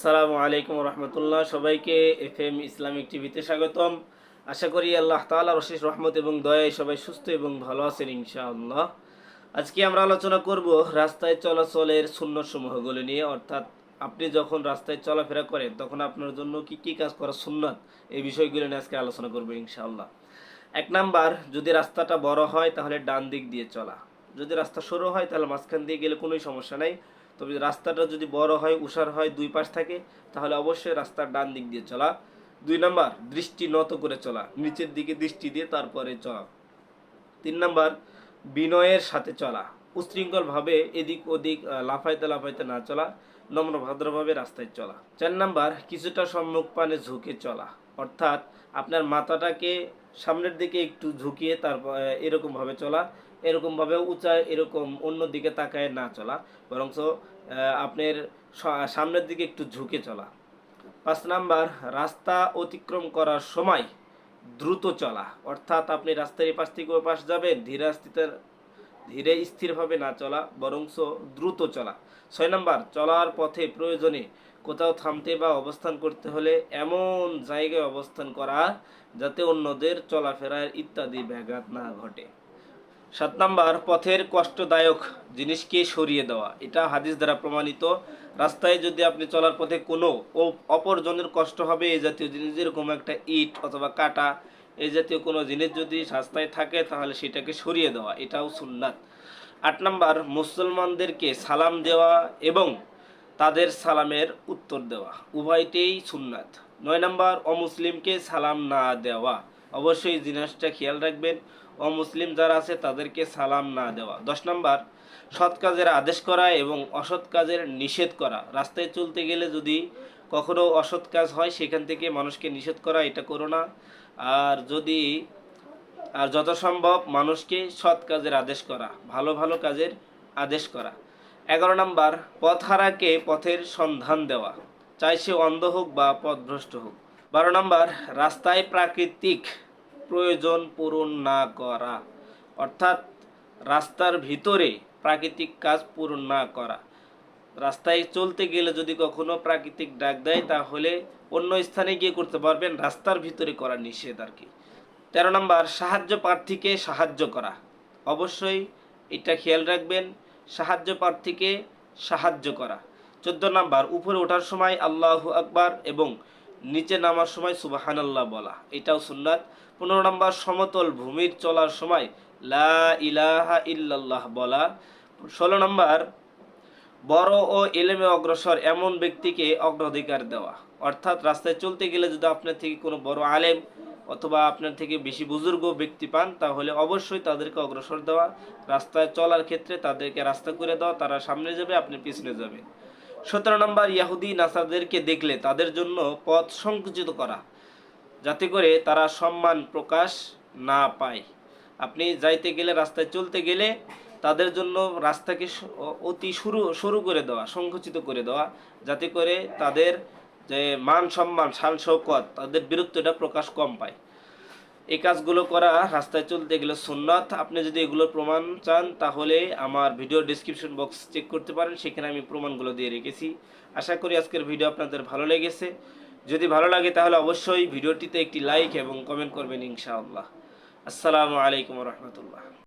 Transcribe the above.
আসসালামু আলাইকুম রহমতুল্লাহ। সবাইকে এফ এম ইসলামিক টিভিতে স্বাগতম। আশা করি আল্লাহ তাআলার অশেষ রহমত এবং দয়ায় সবাই সুস্থ এবং ভালো আছেন ইনশাআল্লাহ। আজকে আমরা আলোচনা করব রাস্তায় চলাচলের সুন্নতসমূহগুলো নিয়ে। অর্থাৎ আপনি যখন রাস্তায় চলাফেরা করেন, তখন আপনার জন্য কি কি কাজ করা সুন্নত? এই বিষয়গুলো নিয়ে আজকে আলোচনা করব ইনশাআল্লাহ। এক নাম্বার, যদি রাস্তাটা বড় হয়, তাহলে ডান দিক দিয়ে চলা। যদি রাস্তা সরু হয়, তাহলে মাঝখান দিয়ে গেলে কোনোই সমস্যা নাই। তবে রাস্তাটা যদি বড় হয় উষার হয়, দুই পাশ থাকে, তাহলে অবশ্যই রাস্তার ডান দিক দিয়ে চলা। দুই নাম্বার, দৃষ্টি নত করে চলা, নিচের দিকে দৃষ্টি দিয়ে তারপরে চলা। তিন নাম্বার, বিনয়ের সাথে চলা, উশৃঙ্খলভাবে এদিক ওদিক লাফাইতে লাফাইতে না চলা, নম্র ভদ্রভাবে রাস্তায় চলা। চার নাম্বার, কিছুটা সম্মুখ পানে ঝুঁকে চলা, অর্থাৎ আপনার মাথাটাকে সামনের দিকে একটু ঝুঁকিয়ে তারপর এরকমভাবে চলা এরকমভাবে উঁচায় এরকম অন্য দিকে তাকায় না চলা, বরঞ্চ আপনার সামনের দিকে একটু ঝুঁকে চলা। পাঁচ নাম্বার, রাস্তা অতিক্রম করার সময় দ্রুত চলা। অর্থাৎ আপনি রাস্তার এই পাশ থেকে ওই পাশ যাবেন ধীরে স্থিতে ধীরে স্থিরভাবে না চলা, বরংস দ্রুত চলা। ছয় নাম্বার, চলার পথে প্রয়োজনে কোথাও থামতে বা অবস্থান করতে হলে এমন জায়গায় অবস্থান করা যাতে অন্যদের চলাফেরার ইত্যাদি ব্যাঘাত না ঘটে। সাত নাম্বার, পথের কষ্টদায়ক জিনিসকে সরিয়ে দেওয়া। এটা হাদিস দ্বারা প্রমাণিত। রাস্তায় যদি আপনি চলার পথে কোনো অপরজনের কষ্ট হবে এই জাতীয় জিনিস যেরকম একটা ইট অথবা কাটা এই জাতীয় কোনো জিনিস যদি রাস্তায় থাকে তাহলে সেটাকে সরিয়ে দেওয়া, এটাও সুন্নাত। আট নাম্বার, মুসলমানদেরকে সালাম দেওয়া এবং তাদের সালামের উত্তর দেওয়া উভয়টাই সুন্নাত। নয় নাম্বার, অমুসলিমকে সালাম না দেওয়া, অবশ্যই জিনিসটা খেয়াল রাখবেন, অমুসলিম যারা আছে তাদেরকে সালাম না দেওয়া। দশ নাম্বার, সৎ কাজের আদেশ করা এবং অসৎ কাজের নিষেধ করা, রাস্তায় চলতে গেলে যদি কখনো অসৎ কাজ হয়, সেখান থেকে মানুষকে নিষেধ করা, এটা করো না। আর যদি, আর যত সম্ভব মানুষকে সৎ কাজের আদেশ করা, ভালো ভালো কাজের আদেশ করা। এগারো নাম্বার, পথহারাকে পথের সন্ধান দেওয়া। চাই সে অন্ধ হোক বা পথভ্রষ্ট হোক। বারো নাম্বার, রাস্তায় প্রাকৃতিক প্রয়োজন পূরণ না করা। অর্থাৎ, রাস্তার ভিতরে প্রাকৃতিক কাজ পূরণ না করা। রাস্তায় চলতে গেলে যদি কখনো প্রাকৃতিক ডাক দেয়, তাহলে অন্য স্থানে গিয়ে করতে পারবেন রাস্তার ভিতরে করা নিষেধ আর কি। তেরো নম্বর, সাহায্য প্রার্থীকে সাহায্য করা। অবশ্যই এটা খেয়াল রাখবেন, সাহায্য প্রার্থীকে সাহায্য করা। চোদ্দ নম্বর, উপরে ওঠার সময় আল্লাহু আকবার এবং নিচে নামার সময় সুবাহানাল্লাহ বলা। এটাও সুন্নাত। পনেরো নম্বর, সমতল ভূমির চলার সময় লা ইলাহা ইল্লাল্লাহ বলা। ষোলো নম্বর বড় ও এলেমে অগ্রসর এমন ব্যক্তিকে অগ্রাধিকার দেওয়া। অর্থাৎ রাস্তায় চলতে গেলে যদি আপনার থেকে কোনো বড় আলেম অথবা আপনার থেকে বেশি বুজুর্গ ব্যক্তি পান, তাহলে অবশ্যই তাদেরকে অগ্রসর দেওয়া, রাস্তায় চলার ক্ষেত্রে তাদেরকে রাস্তা করে দেওয়া, তারা সামনে যাবে, আপনি পিছনে যাবেন সতেরো নম্বর, ইয়াহুদি নাসাদেরকে দেখলে তাদের জন্য পথ সংকুচিত করা, যাতে করে তারা সম্মান প্রকাশ না পায়। আপনি যাইতে গেলে, রাস্তায় চলতে গেলে তাদের জন্য রাস্তাকে অতি শুরু শুরু করে দেওয়া, সংকুচিত করে দেওয়া, যাতে করে তাদের যে মান সম্মান শান শৌকত তাদের বীরত্বটা প্রকাশ কম পায়। এই কাজগুলো করা রাস্তায় চলতে গেলে সুন্নাত। আপনি যদি এগুলোর প্রমাণ চান, তাহলে আমার ভিডিও ডিসক্রিপশন বক্স চেক করতে পারেন। সেখানে আমি প্রমাণগুলো দিয়ে রেখেছি। আশা করি আজকের ভিডিও আপনাদের ভালো লেগেছে। যদি ভালো লাগে, তাহলে অবশ্যই ভিডিওটিতে একটি লাইক এবং কমেন্ট করবেন ইনশাআল্লাহ। আসসালামু আলাইকুম রহমতুল্লাহ।